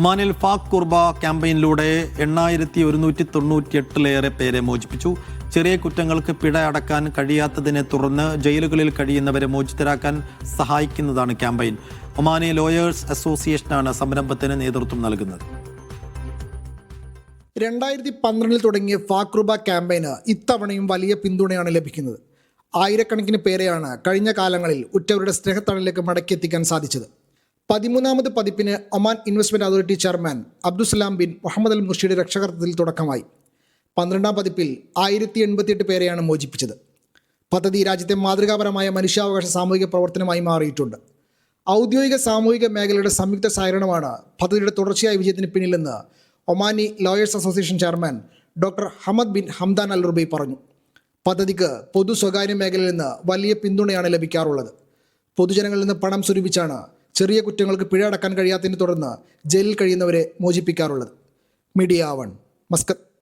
ഒമാനിൽ ഫാക് കുർബ ക്യാമ്പയിനിലൂടെ എണ്ണായിരത്തി ഒരുന്നൂറ്റി തൊണ്ണൂറ്റി എട്ടിലേറെ പേരെ മോചിപ്പിച്ചു. ചെറിയ കുറ്റങ്ങൾക്ക് പിഴ അടക്കാൻ കഴിയാത്തതിനെ തുടർന്ന് ജയിലുകളിൽ കഴിയുന്നവരെ മോചിതരാക്കാൻ സഹായിക്കുന്നതാണ് ക്യാമ്പയിൻ. ഒമാനി ലോയേഴ്സ് അസോസിയേഷനാണ് സംരംഭത്തിന് നേതൃത്വം നൽകുന്നത്. രണ്ടായിരത്തി പന്ത്രണ്ടിൽ തുടങ്ങിയ ഫാക്രുബ ക്യാമ്പയിന് ഇത്തവണയും വലിയ പിന്തുണയാണ് ലഭിക്കുന്നത്. ആയിരക്കണക്കിന് പേരെയാണ് കഴിഞ്ഞ കാലങ്ങളിൽ ഉറ്റവരുടെ സ്നേഹത്തണലിലേക്ക് മടക്കിയെത്തിക്കാൻ സാധിച്ചത്. പതിമൂന്നാമത് പതിപ്പിന് Oman investment authority chairman Abdussalam bin Muhammad al മുർഷിയുടെ രക്ഷകർത്തത്തിൽ തുടക്കമായി. പന്ത്രണ്ടാം പതിപ്പിൽ ആയിരത്തി എൺപത്തിയെട്ട് പേരെയാണ് മോചിപ്പിച്ചത്. പദ്ധതി രാജ്യത്തെ മാതൃകാപരമായ മനുഷ്യാവകാശ സാമൂഹിക പ്രവർത്തനമായി മാറിയിട്ടുണ്ട്. ഔദ്യോഗിക സാമൂഹിക മേഖലയുടെ സംയുക്ത സഹകരണമാണ് പദ്ധതിയുടെ തുടർച്ചയായ വിജയത്തിന് പിന്നിലെന്ന് Omani lawyers association chairman doctor Hamad bin Hamdan al Rubai പറഞ്ഞു. പദ്ധതിക്ക് പൊതു സ്വകാര്യ മേഖലയിൽ നിന്ന് വലിയ പിന്തുണയാണ് ലഭിക്കാറുള്ളത്. പൊതുജനങ്ങളിൽ നിന്ന് പണം സ്വരൂപിച്ചാണ് ചെറിയ കുറ്റങ്ങൾക്ക് പിഴ അടക്കാൻ കഴിയാത്തതിനെ തുടർന്ന് ജയിലിൽ കഴിയുന്നവരെ മോചിപ്പിക്കാറുള്ളത്. Media one. മസ്കത്ത്.